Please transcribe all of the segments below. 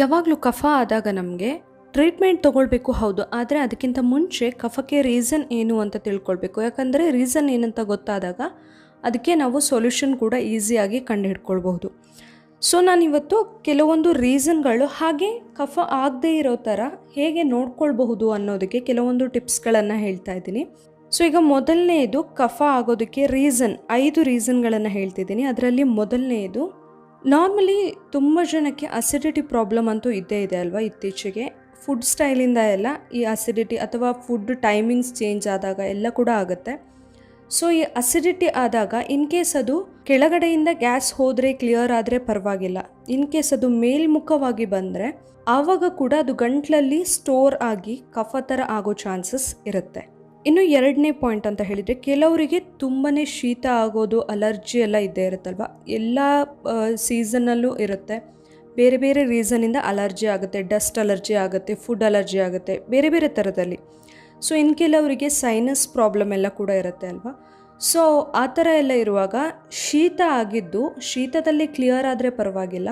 ಯಾವಾಗಲೂ ಕಫ ಆದಾಗ ನಮಗೆ ಟ್ರೀಟ್ಮೆಂಟ್ ತೊಗೊಳ್ಬೇಕು, ಹೌದು. ಆದರೆ ಅದಕ್ಕಿಂತ ಮುಂಚೆ ಕಫಕ್ಕೆ ರೀಸನ್ ಏನು ಅಂತ ತಿಳ್ಕೊಳ್ಬೇಕು. ಯಾಕಂದರೆ ರೀಸನ್ ಏನಂತ ಗೊತ್ತಾದಾಗ ಅದಕ್ಕೆ ನಾವು ಸೊಲ್ಯೂಷನ್ ಕೂಡ ಈಸಿಯಾಗಿ ಕಂಡುಹಿಡ್ಕೊಳ್ಬಹುದು. ಸೊ ನಾನಿವತ್ತು ಕೆಲವೊಂದು ರೀಸನ್ಗಳು ಹಾಗೆ ಕಫ ಆಗದೇ ಇರೋ ಥರ ಹೇಗೆ ನೋಡ್ಕೊಳ್ಬಹುದು ಅನ್ನೋದಕ್ಕೆ ಕೆಲವೊಂದು ಟಿಪ್ಸ್ಗಳನ್ನು ಹೇಳ್ತಾ ಇದ್ದೀನಿ. ಸೊ ಈಗ ಮೊದಲನೆಯದು ಕಫ ಆಗೋದಕ್ಕೆ ರೀಸನ್ ಐದು ರೀಸನ್ಗಳನ್ನು ಹೇಳ್ತಿದ್ದೀನಿ. ಅದರಲ್ಲಿ ಮೊದಲನೆಯದು ನಾರ್ಮಲಿ ತುಂಬ ಜನಕ್ಕೆ ಅಸಿಡಿಟಿ ಪ್ರಾಬ್ಲಮ್ ಅಂತೂ ಇದ್ದೇ ಇದೆ ಅಲ್ವಾ ಇತ್ತೀಚೆಗೆ? ಫುಡ್ ಸ್ಟೈಲಿಂದ ಎಲ್ಲ ಈ ಅಸಿಡಿಟಿ ಅಥವಾ ಫುಡ್ ಟೈಮಿಂಗ್ಸ್ ಚೇಂಜ್ ಆದಾಗ ಎಲ್ಲ ಕೂಡ ಆಗುತ್ತೆ. ಸೊ ಈ ಅಸಿಡಿಟಿ ಆದಾಗ ಇನ್ ಕೇಸ್ ಅದು ಕೆಳಗಡೆಯಿಂದ ಗ್ಯಾಸ್ ಹೋದರೆ ಕ್ಲಿಯರ್ ಆದರೆ ಪರವಾಗಿಲ್ಲ. ಇನ್ ಕೇಸ್ ಅದು ಮೇಲ್ಮುಖವಾಗಿ ಬಂದರೆ, ಆವಾಗ ಕೂಡ ಅದು ಗಂಟ್ಲಲ್ಲಿ ಸ್ಟೋರ್ ಆಗಿ ಕಫ ಥರ ಆಗೋ ಚಾನ್ಸಸ್ ಇರುತ್ತೆ. ಇನ್ನು ಎರಡನೇ ಪಾಯಿಂಟ್ ಅಂತ ಹೇಳಿದರೆ ಕೆಲವರಿಗೆ ತುಂಬಾ ಶೀತ ಆಗೋದು ಅಲರ್ಜಿ ಎಲ್ಲ ಇದ್ದೇ ಇರುತ್ತಲ್ವ? ಎಲ್ಲ ಸೀಸನಲ್ಲೂ ಇರುತ್ತೆ. ಬೇರೆ ಬೇರೆ ರೀಸನಿಂದ ಅಲರ್ಜಿ ಆಗುತ್ತೆ ಡಸ್ಟ್ ಅಲರ್ಜಿ ಆಗುತ್ತೆ ಫುಡ್ ಅಲರ್ಜಿ ಆಗುತ್ತೆ, ಬೇರೆ ಬೇರೆ ಥರದಲ್ಲಿ ಸೊ ಇನ್ನು ಕೆಲವರಿಗೆ ಸೈನಸ್ ಪ್ರಾಬ್ಲಮ್ ಎಲ್ಲ ಕೂಡ ಇರುತ್ತೆ ಅಲ್ವಾ? ಸೊ ಆ ಥರ ಎಲ್ಲ ಇರುವಾಗ ಶೀತ ಆಗಿದ್ದು, ಶೀತದಲ್ಲಿ ಕ್ಲಿಯರ್ ಆದರೆ ಪರವಾಗಿಲ್ಲ.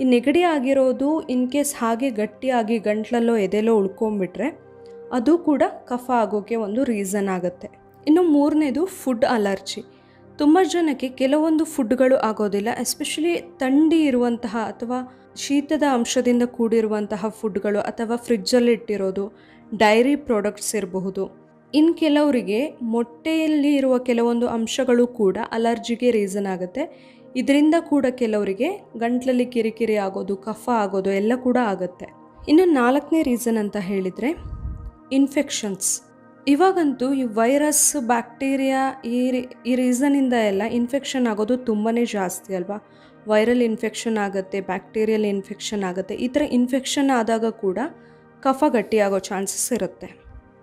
ಈ ನೆಗಡಿ ಆಗಿರೋದು, ಇನ್ ಕೇಸ್ ಹಾಗೆ ಗಟ್ಟಿಯಾಗಿ ಗಂಟ್ಲಲ್ಲೋ ಎದೆಲೋ ಉಳ್ಕೊಂಬಿಟ್ರೆ ಅದು ಕೂಡ ಕಫ ಆಗೋಕ್ಕೆ ಒಂದು ರೀಸನ್ ಆಗುತ್ತೆ. ಇನ್ನು ಮೂರನೇದು ಫುಡ್ ಅಲರ್ಜಿ ತುಂಬ ಜನಕ್ಕೆ ಕೆಲವೊಂದು ಫುಡ್ಗಳು ಆಗೋದಿಲ್ಲ ಎಸ್ಪೆಷಲಿ ಥಂಡಿ ಇರುವಂತಹ ಅಥವಾ ಶೀತದ ಅಂಶದಿಂದ ಕೂಡಿರುವಂತಹ ಫುಡ್ಗಳು ಅಥವಾ ಫ್ರಿಜ್ಜಲ್ಲಿ ಇಟ್ಟಿರೋದು ಡೈರಿ ಪ್ರಾಡಕ್ಟ್ಸ್ ಇರಬಹುದು. ಇನ್ನು ಕೆಲವರಿಗೆ ಮೊಟ್ಟೆಯಲ್ಲಿ ಇರುವ ಕೆಲವೊಂದು ಅಂಶಗಳು ಕೂಡ ಅಲರ್ಜಿಗೆ ರೀಸನ್ ಆಗುತ್ತೆ. ಇದರಿಂದ ಕೂಡ ಕೆಲವರಿಗೆ ಗಂಟ್ಲಲ್ಲಿ ಕಿರಿಕಿರಿ ಆಗೋದು, ಕಫ ಆಗೋದು ಎಲ್ಲ ಕೂಡ ಆಗುತ್ತೆ. ಇನ್ನು ನಾಲ್ಕನೇ ರೀಸನ್ ಅಂತ ಹೇಳಿದರೆ ಇನ್ಫೆಕ್ಷನ್ಸ್ ಇವಾಗಂತೂ ಈ ವೈರಸ್ ಬ್ಯಾಕ್ಟೀರಿಯಾ ಈ ಈ ರೀಸನಿಂದ ಎಲ್ಲ ಇನ್ಫೆಕ್ಷನ್ ಆಗೋದು ತುಂಬಾ ಜಾಸ್ತಿ ಅಲ್ವಾ? ವೈರಲ್ ಇನ್ಫೆಕ್ಷನ್ ಆಗುತ್ತೆ ಬ್ಯಾಕ್ಟೀರಿಯಲ್ ಇನ್ಫೆಕ್ಷನ್ ಆಗುತ್ತೆ, ಈ ಥರ ಇನ್ಫೆಕ್ಷನ್ ಆದಾಗ ಕೂಡ ಕಫ ಗಟ್ಟಿಯಾಗೋ ಚಾನ್ಸಸ್ ಇರುತ್ತೆ.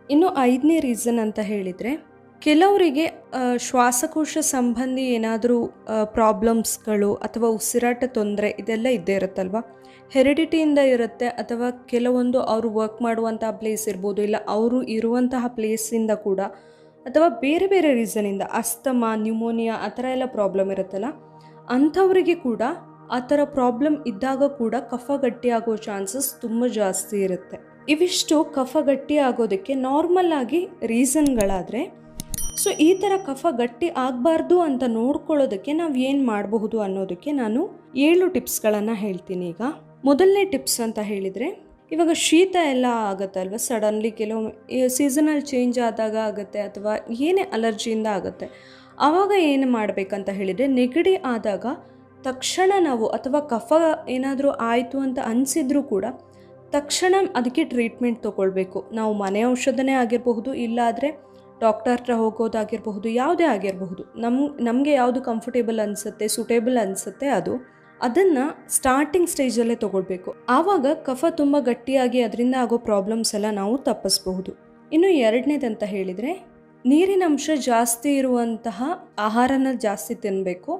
ಇನ್ನು ಐದನೇ ರೀಸನ್ ಅಂತ ಹೇಳಿದರೆ ಕೆಲವರಿಗೆ ಶ್ವಾಸಕೋಶ ಸಂಬಂಧಿ ಏನಾದರೂ ಪ್ರಾಬ್ಲಮ್ಸ್ಗಳು ಅಥವಾ ಉಸಿರಾಟ ತೊಂದರೆ ಇದೆಲ್ಲ ಇದ್ದೇ ಇರುತ್ತಲ್ವ? ಹೆರಿಡಿಟಿಯಿಂದ ಇರುತ್ತೆ ಅಥವಾ ಕೆಲವೊಂದು ಅವರು ವರ್ಕ್ ಮಾಡುವಂತಹ ಪ್ಲೇಸ್ ಇರ್ಬೋದು, ಇಲ್ಲ ಅವರು ಇರುವಂತಹ ಪ್ಲೇಸಿಂದ ಕೂಡ, ಅಥವಾ ಬೇರೆ ಬೇರೆ ರೀಸನಿಂದ ಅಸ್ತಮ ನ್ಯೂಮೋನಿಯಾ ಆ ಥರ ಎಲ್ಲ ಪ್ರಾಬ್ಲಮ್ ಇರುತ್ತಲ್ಲ? ಅಂಥವರಿಗೆ ಕೂಡ ಆ ಥರ ಪ್ರಾಬ್ಲಮ್ ಇದ್ದಾಗ ಕೂಡ ಕಫ ಗಟ್ಟಿಯಾಗೋ ಚಾನ್ಸಸ್ ತುಂಬ ಜಾಸ್ತಿ ಇರುತ್ತೆ. ಇವಿಷ್ಟು ಕಫ ಗಟ್ಟಿ ಆಗೋದಕ್ಕೆ ನಾರ್ಮಲ್ ಆಗಿ ರೀಸನ್ಗಳಾದರೆ ಸೊ ಈ ಥರ ಕಫ ಗಟ್ಟಿ ಆಗಬಾರ್ದು ಅಂತ ನೋಡ್ಕೊಳ್ಳೋದಕ್ಕೆ ನಾವು ಏನು ಮಾಡಬಹುದು ಅನ್ನೋದಕ್ಕೆ ನಾನು ಏಳು ಟಿಪ್ಸ್ಗಳನ್ನು ಹೇಳ್ತೀನಿ ಈಗ. ಮೊದಲನೇ ಟಿಪ್ಸ್ ಅಂತ ಹೇಳಿದರೆ, ಇವಾಗ ಶೀತ ಎಲ್ಲ ಆಗುತ್ತಲ್ವ? ಸಡನ್ಲಿ ಕೆಲವೊಮ್ಮೆ ಸೀಸನಲ್ ಚೇಂಜ್ ಆದಾಗ ಆಗುತ್ತೆ ಅಥವಾ ಏನೇ ಅಲರ್ಜಿಯಿಂದ ಆಗುತ್ತೆ. ಆವಾಗ ಏನು ಮಾಡಬೇಕಂತ ಹೇಳಿದರೆ, ನೆಗಡಿ ಆದಾಗ ತಕ್ಷಣ ನಾವು ಅಥವಾ ಕಫ ಏನಾದರೂ ಆಯಿತು ಅಂತ ಅನಿಸಿದ್ರೂ ಕೂಡ ತಕ್ಷಣ ಅದಕ್ಕೆ ಟ್ರೀಟ್ಮೆಂಟ್ ತೊಗೊಳ್ಬೇಕು. ನಾವು ಮನೆ ಔಷಧನೇ ಆಗಿರಬಹುದು, ಇಲ್ಲಾದರೆ ಡಾಕ್ಟರ್ ಹತ್ರ ಹೋಗೋದಾಗಿರಬಹುದು, ಯಾವುದೇ ಆಗಿರಬಹುದು ನಮ್ಮ ನಮಗೆ ಯಾವುದು ಕಂಫರ್ಟೇಬಲ್ ಅನಿಸುತ್ತೆ ಸೂಟೇಬಲ್ ಅನಿಸುತ್ತೆ ಅದು, ಅದನ್ನು ಸ್ಟಾರ್ಟಿಂಗ್ ಸ್ಟೇಜಲ್ಲೇ ತೊಗೊಳ್ಬೇಕು. ಆವಾಗ ಕಫ ತುಂಬ ಗಟ್ಟಿಯಾಗಿ ಅದರಿಂದ ಆಗೋ ಪ್ರಾಬ್ಲಮ್ಸ್ ಎಲ್ಲ ನಾವು ತಪ್ಪಿಸ್ಬಹುದು. ಇನ್ನು ಎರಡನೇದಂತ ಹೇಳಿದರೆ, ನೀರಿನ ಅಂಶ ಜಾಸ್ತಿ ಇರುವಂತಹ ಆಹಾರನ ಜಾಸ್ತಿ ತಿನ್ನಬೇಕು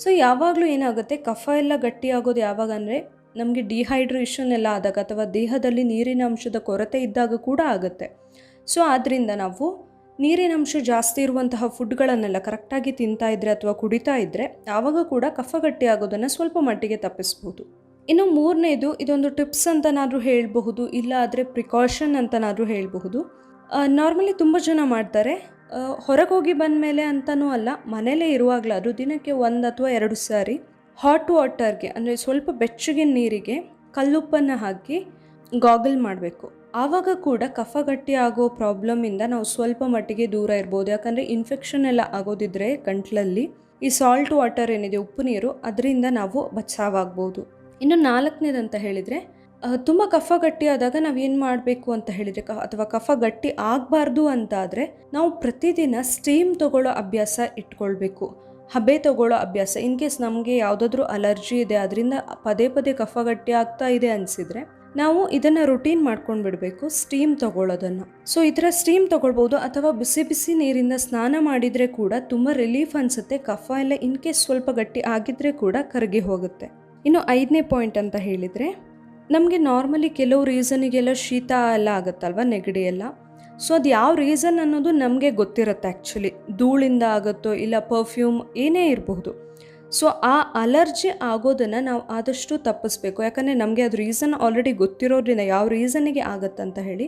ಸೊ ಯಾವಾಗಲೂ ಏನಾಗುತ್ತೆ, ಕಫ ಎಲ್ಲ ಗಟ್ಟಿಯಾಗೋದು ಯಾವಾಗ ಅಂದರೆ, ನಮಗೆ ಡಿಹೈಡ್ರೇಷನ್ ಎಲ್ಲ ಆದಾಗ ಅಥವಾ ದೇಹದಲ್ಲಿ ನೀರಿನ ಅಂಶದ ಕೊರತೆ ಇದ್ದಾಗ ಕೂಡ ಆಗುತ್ತೆ. ಸೊ ಆದ್ದರಿಂದ ನಾವು ನೀರಿನ ಅಂಶ ಜಾಸ್ತಿ ಇರುವಂತಹ ಫುಡ್ಗಳನ್ನೆಲ್ಲ ಕರೆಕ್ಟಾಗಿ ತಿಂತಾ ಇದ್ದರೆ ಅಥವಾ ಕುಡಿತಾ ಇದ್ದರೆ ಆವಾಗ ಕೂಡ ಕಫ ಗಟ್ಟಿ ಆಗೋದನ್ನು ಸ್ವಲ್ಪ ಮಟ್ಟಿಗೆ ತಪ್ಪಿಸ್ಬೋದು. ಇನ್ನು ಮೂರನೇದು ಇದೊಂದು ಟಿಪ್ಸ್ ಅಂತನಾದರೂ ಹೇಳಬಹುದು, ಇಲ್ಲ ಆದರೆ ಪ್ರಿಕಾಷನ್ ಅಂತನಾದರೂ ಹೇಳಬಹುದು. ನಾರ್ಮಲಿ ತುಂಬ ಜನ ಮಾಡ್ತಾರೆ. ಹೊರಗೆ ಹೋಗಿ ಬಂದ ಮೇಲೆ ಅಂತನೂ ಅಲ್ಲ, ಮನೆಯಲ್ಲೇ ಇರುವಾಗಲಾದರೂ ದಿನಕ್ಕೆ ಒಂದು ಅಥವಾ ಎರಡು ಸಾರಿ ಹಾಟ್ ವಾಟರ್ಗೆ, ಅಂದರೆ ಸ್ವಲ್ಪ ಬೆಚ್ಚಗಿನ ನೀರಿಗೆ ಕಲ್ಲುಪ್ಪನ್ನು ಹಾಕಿ ಗಾಗಲ್ ಮಾಡಬೇಕು. ಆವಾಗ ಕೂಡ ಕಫ ಗಟ್ಟಿ ಆಗೋ ಪ್ರಾಬ್ಲಮಿಂದ ನಾವು ಸ್ವಲ್ಪ ಮಟ್ಟಿಗೆ ದೂರ ಇರ್ಬೋದು. ಯಾಕಂದರೆ ಇನ್ಫೆಕ್ಷನ್ ಎಲ್ಲ ಆಗೋದಿದ್ರೆ ಗಂಟ್ಲಲ್ಲಿ ಈ ಸಾಲ್ಟ್ ವಾಟರ್ ಏನಿದೆ, ಉಪ್ಪು ನೀರು ಅದರಿಂದ ನಾವು ಬಚಾವಾಗ್ಬೋದು. ಇನ್ನು ನಾಲ್ಕನೇದಂತ ಹೇಳಿದರೆ ತುಂಬ ಕಫ ಗಟ್ಟಿ ಆದಾಗ ನಾವು ಏನು ಮಾಡಬೇಕು ಅಂತ ಹೇಳಿದರೆ, ಕ, ಅಥವಾ ಕಫ ಗಟ್ಟಿ ಆಗಬಾರ್ದು ಅಂತ ಆದರೆ ನಾವು ಪ್ರತಿದಿನ ಸ್ಟೀಮ್ ತಗೊಳ್ಳೋ ಅಭ್ಯಾಸ ಇಟ್ಕೊಳ್ಬೇಕು. ಹಬೆ ತಗೊಳ್ಳೋ ಅಭ್ಯಾಸ ಇನ್ ಕೇಸ್ ನಮಗೆ ಯಾವುದಾದ್ರೂ ಅಲರ್ಜಿ ಇದೆ, ಅದರಿಂದ ಪದೇ ಪದೇ ಕಫ ಗಟ್ಟಿ ಆಗ್ತಾ ಇದೆ ಅನಿಸಿದರೆ ನಾವು ಇದನ್ನು ರುಟೀನ್ ಮಾಡ್ಕೊಂಡು ಬಿಡಬೇಕು ಸ್ಟೀಮ್ ತೊಗೊಳ್ಳೋದನ್ನು. ಸೊ ಈ ಥರ ಸ್ಟೀಮ್ ತೊಗೊಳ್ಬೋದು ಅಥವಾ ಬಿಸಿ ಬಿಸಿ ನೀರಿಂದ ಸ್ನಾನ ಮಾಡಿದರೆ ಕೂಡ ತುಂಬ ರಿಲೀಫ್ ಅನಿಸುತ್ತೆ, ಕಫ ಎಲ್ಲ ಇನ್ ಕೇಸ್ ಸ್ವಲ್ಪ ಗಟ್ಟಿ ಆಗಿದ್ರೆ ಕೂಡ ಕರಗಿ ಹೋಗುತ್ತೆ. ಇನ್ನು ಐದನೇ ಪಾಯಿಂಟ್ ಅಂತ ಹೇಳಿದರೆ, ನಮಗೆ ನಾರ್ಮಲಿ ಕೆಲವು ರೀಸನಿಗೆಲ್ಲ ಶೀತ ಎಲ್ಲ ಆಗುತ್ತಲ್ವ, ನೆಗಡಿ ಎಲ್ಲ. ಸೊ ಅದು ಯಾವ ರೀಸನ್ ಅನ್ನೋದು ನಮಗೆ ಗೊತ್ತಿರುತ್ತೆ ಆ್ಯಕ್ಚುಲಿ ಧೂಳಿಂದ ಆಗುತ್ತೋ, ಇಲ್ಲ ಪರ್ಫ್ಯೂಮ್ ಏನೇ ಇರಬಹುದು. ಸೊ ಆ ಅಲರ್ಜಿ ಆಗೋದನ್ನು ನಾವು ಆದಷ್ಟು ತಪ್ಪಿಸ್ಬೇಕು. ಯಾಕಂದರೆ ನಮಗೆ ಅದು ರೀಸನ್ ಆಲ್ರೆಡಿ ಗೊತ್ತಿರೋದ್ರಿಂದ ಯಾವ ರೀಸನ್ನಿಗೆ ಆಗುತ್ತಂತ ಹೇಳಿ.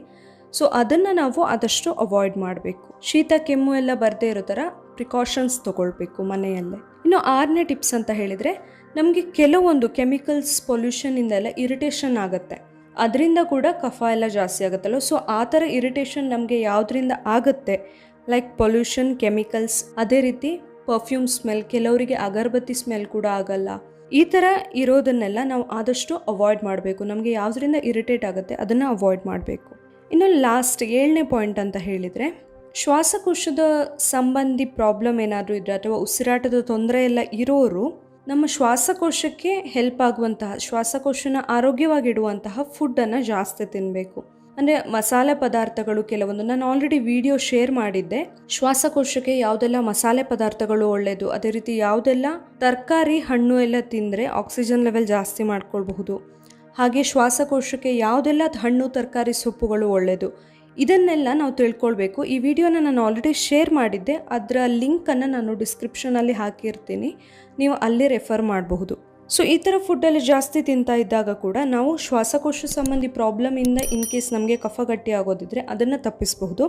ಸೊ ಅದನ್ನು ನಾವು ಆದಷ್ಟು ಅವಾಯ್ಡ್ ಮಾಡಬೇಕು. ಶೀತ, ಕೆಮ್ಮು ಎಲ್ಲ ಬರದೇ ಇರೋ ಥರ ಪ್ರಿಕಾಷನ್ಸ್ ತೊಗೊಳ್ಬೇಕು ಮನೆಯಲ್ಲೇ. ಇನ್ನು ಆರನೇ ಟಿಪ್ಸ್ ಅಂತ ಹೇಳಿದರೆ, ನಮಗೆ ಕೆಲವೊಂದು ಕೆಮಿಕಲ್ಸ್ ಪೊಲ್ಯೂಷನಿಂದೆಲ್ಲ ಇರಿಟೇಷನ್ ಆಗುತ್ತೆ. ಅದರಿಂದ ಕೂಡ ಕಫ ಎಲ್ಲ ಜಾಸ್ತಿ ಆಗುತ್ತಲ್ಲ ಸೊ ಆ ಥರ ಇರಿಟೇಷನ್ ನಮಗೆ ಯಾವುದರಿಂದ ಆಗುತ್ತೆ? ಲೈಕ್ ಪೊಲ್ಯೂಷನ್ ಕೆಮಿಕಲ್ಸ್ ಅದೇ ರೀತಿ ಪರ್ಫ್ಯೂಮ್ ಸ್ಮೆಲ್ ಕೆಲವರಿಗೆ ಅಗರಬತ್ತಿ ಸ್ಮೆಲ್ ಕೂಡ ಆಗಲ್ಲ. ಈ ಥರ ಇರೋದನ್ನೆಲ್ಲ ನಾವು ಆದಷ್ಟು ಅವಾಯ್ಡ್ ಮಾಡಬೇಕು. ನಮಗೆ ಯಾವುದರಿಂದ ಇರಿಟೇಟ್ ಆಗುತ್ತೆ ಅದನ್ನು ಅವಾಯ್ಡ್ ಮಾಡಬೇಕು. ಇನ್ನು ಲಾಸ್ಟ್ ಏಳನೇ ಪಾಯಿಂಟ್ ಅಂತ ಹೇಳಿದರೆ, ಶ್ವಾಸಕೋಶದ ಸಂಬಂಧಿ ಪ್ರಾಬ್ಲಮ್ ಏನಾದರೂ ಇದ್ದರೆ ಅಥವಾ ಉಸಿರಾಟದ ತೊಂದರೆ ಎಲ್ಲ ಇರೋರು, ನಮ್ಮ ಶ್ವಾಸಕೋಶಕ್ಕೆ ಹೆಲ್ಪ್ ಆಗುವಂತಹ, ಶ್ವಾಸಕೋಶನ ಆರೋಗ್ಯವಾಗಿಡುವಂತಹ ಫುಡ್ಡನ್ನು ಜಾಸ್ತಿ ತಿನ್ನಬೇಕು ಅಂದರೆ ಮಸಾಲೆ ಪದಾರ್ಥಗಳು ಕೆಲವೊಂದು. ನಾನು ಆಲ್ರೆಡಿ ವಿಡಿಯೋ ಶೇರ್ ಮಾಡಿದ್ದೆ. ಶ್ವಾಸಕೋಶಕ್ಕೆ ಯಾವುದೆಲ್ಲ ಮಸಾಲೆ ಪದಾರ್ಥಗಳು ಒಳ್ಳೆಯದು ಅದೇ ರೀತಿ ಯಾವುದೆಲ್ಲ ತರಕಾರಿ ಹಣ್ಣು ಎಲ್ಲ ತಿಂದರೆ ಆಕ್ಸಿಜನ್ ಲೆವೆಲ್ ಜಾಸ್ತಿ ಮಾಡ್ಕೊಳ್ಬಹುದು. ಹಾಗೆ ಶ್ವಾಸಕೋಶಕ್ಕೆ ಯಾವುದೆಲ್ಲ ಹಣ್ಣು, ತರಕಾರಿ ಸೊಪ್ಪುಗಳು ಒಳ್ಳೆಯದು ಇದನ್ನೆಲ್ಲ ನಾವು ತಿಳ್ಕೊಳ್ಬೇಕು. ಈ ವಿಡಿಯೋನ ನಾನು ಆಲ್ರೆಡಿ ಶೇರ್ ಮಾಡಿದ್ದೆ. ಅದರ ಲಿಂಕನ್ನು ನಾನು ಡಿಸ್ಕ್ರಿಪ್ಷನಲ್ಲಿ ಹಾಕಿರ್ತೀನಿ. ನೀವು ಅಲ್ಲಿ ರೆಫರ್ ಮಾಡಬಹುದು. ಸೊ ಈ ಥರ ಫುಡ್ಡಲ್ಲಿ ಜಾಸ್ತಿ ತಿಂತಾ ಇದ್ದಾಗ ಕೂಡ ನಾವು ಶ್ವಾಸಕೋಶ ಸಂಬಂಧಿ ಪ್ರಾಬ್ಲಮಿಂದ ಇನ್ ಕೇಸ್ ನಮಗೆ ಕಫ ಗಟ್ಟಿ ಆಗೋದಿದ್ರೆ ಅದನ್ನು ತಪ್ಪಿಸಬಹುದು.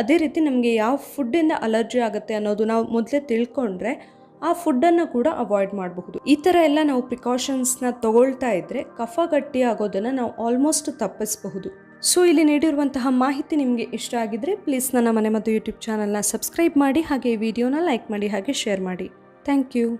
ಅದೇ ರೀತಿ ನಮಗೆ ಯಾವ ಫುಡ್ಡಿಂದ ಅಲರ್ಜಿ ಆಗುತ್ತೆ ಅನ್ನೋದು ನಾವು ಮೊದಲೇ ತಿಳ್ಕೊಂಡ್ರೆ ಆ ಫುಡ್ಡನ್ನು ಕೂಡ ಅವಾಯ್ಡ್ ಮಾಡಬಹುದು. ಈ ಥರ ಎಲ್ಲ ನಾವು ಪ್ರಿಕಾಷನ್ಸ್ನ ತಗೊಳ್ತಾ ಇದ್ದರೆ ಕಫ ಗಟ್ಟಿ ಆಗೋದನ್ನು ನಾವು ಆಲ್ಮೋಸ್ಟ್ ತಪ್ಪಿಸಬಹುದು. ಸೊ ಇಲ್ಲಿ ನೀಡಿರುವಂತಹ ಮಾಹಿತಿ ನಿಮಗೆ ಇಷ್ಟ ಆಗಿದ್ರೆ ಪ್ಲೀಸ್ ನನ್ನ ಮನೆ ಮತ್ತು ಯೂಟ್ಯೂಬ್ ಚಾನಲ್ನ ಸಬ್ಸ್ಕ್ರೈಬ್ ಮಾಡಿ ಹಾಗೆ ವಿಡಿಯೋನ ಲೈಕ್ ಮಾಡಿ ಹಾಗೆ ಶೇರ್ ಮಾಡಿ. Thank you